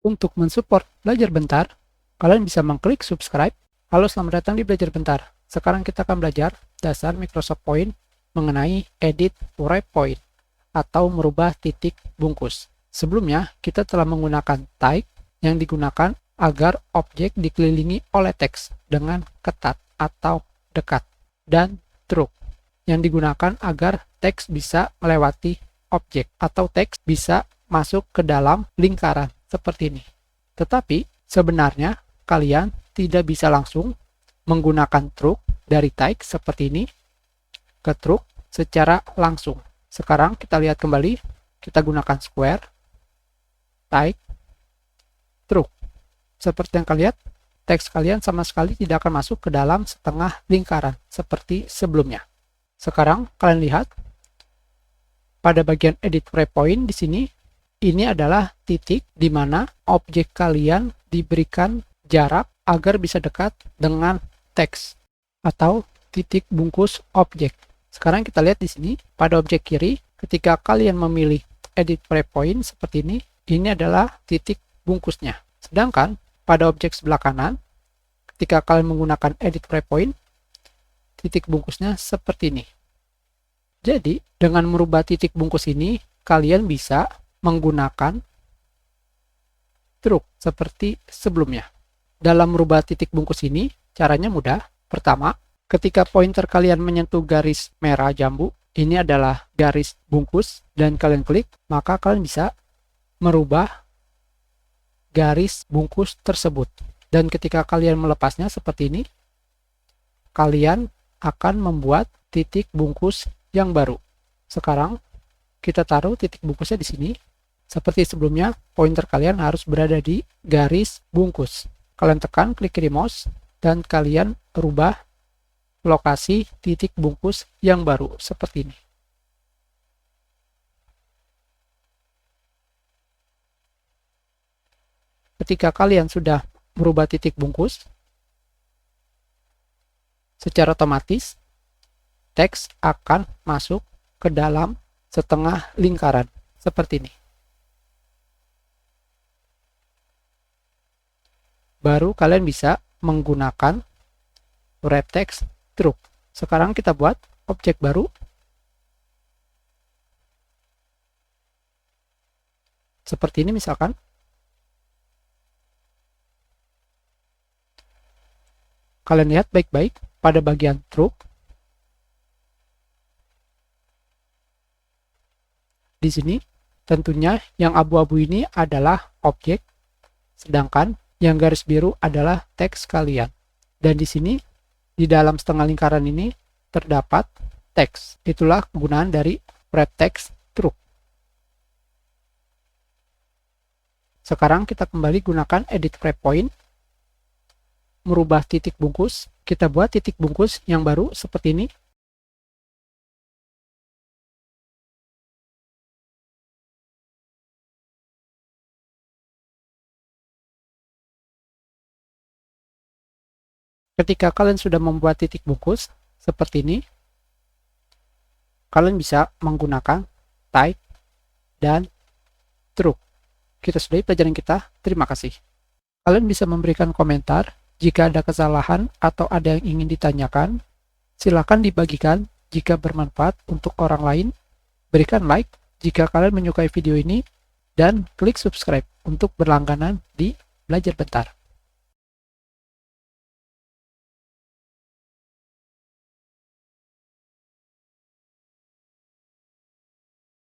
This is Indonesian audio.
Untuk mensupport Belajar Bentar, kalian bisa mengklik subscribe. Halo, selamat datang di Belajar Bentar. Sekarang kita akan belajar dasar Microsoft Point mengenai edit wrap point atau merubah titik bungkus. Sebelumnya, kita telah menggunakan type yang digunakan agar objek dikelilingi oleh teks dengan ketat atau dekat dan truk yang digunakan agar teks bisa melewati objek atau teks bisa masuk ke dalam lingkaran seperti ini. Tetapi sebenarnya kalian tidak bisa langsung menggunakan truk dari type seperti ini ke truk secara langsung. Sekarang kita lihat kembali, kita gunakan square, type, truk. Seperti yang kalian lihat, teks kalian sama sekali tidak akan masuk ke dalam setengah lingkaran seperti sebelumnya. Sekarang kalian lihat pada bagian edit point di sini ini adalah titik di mana objek kalian diberikan jarak agar bisa dekat dengan teks atau titik bungkus objek. Sekarang kita lihat di sini pada objek kiri ketika kalian memilih edit point seperti ini, ini adalah titik bungkusnya. Sedangkan pada objek sebelah kanan ketika kalian menggunakan edit point, titik bungkusnya seperti ini. Jadi, dengan merubah titik bungkus ini, kalian bisa menggunakan truk seperti sebelumnya. Dalam merubah titik bungkus ini, caranya mudah. Pertama, ketika pointer kalian menyentuh garis merah jambu, ini adalah garis bungkus, dan kalian klik, maka kalian bisa merubah garis bungkus tersebut. Dan ketika kalian melepasnya seperti ini, kalian akan membuat titik bungkus yang baru. Sekarang, kita taruh titik bungkusnya di sini. Seperti sebelumnya, pointer kalian harus berada di garis bungkus. Kalian tekan klik kiri mouse dan kalian rubah lokasi titik bungkus yang baru seperti ini. Ketika kalian sudah merubah titik bungkus, secara otomatis teks akan masuk ke dalam setengah lingkaran seperti ini. Baru kalian bisa menggunakan wrap text truk. Sekarang kita buat objek baru. Seperti ini misalkan. Kalian lihat baik-baik pada bagian truk. Di sini tentunya yang abu-abu ini adalah objek sedangkan yang garis biru adalah teks kalian. Dan di sini, di dalam setengah lingkaran ini, terdapat teks. Itulah kegunaan dari wrap text true. Sekarang kita kembali gunakan edit wrap point. Merubah titik bungkus. Kita buat titik bungkus yang baru seperti ini. Ketika kalian sudah membuat titik bungkus seperti ini, kalian bisa menggunakan type dan true. Kita sudahi pelajaran kita. Terima kasih. Kalian bisa memberikan komentar jika ada kesalahan atau ada yang ingin ditanyakan. Silakan dibagikan jika bermanfaat untuk orang lain. Berikan like jika kalian menyukai video ini dan klik subscribe untuk berlangganan di Belajar Bentar.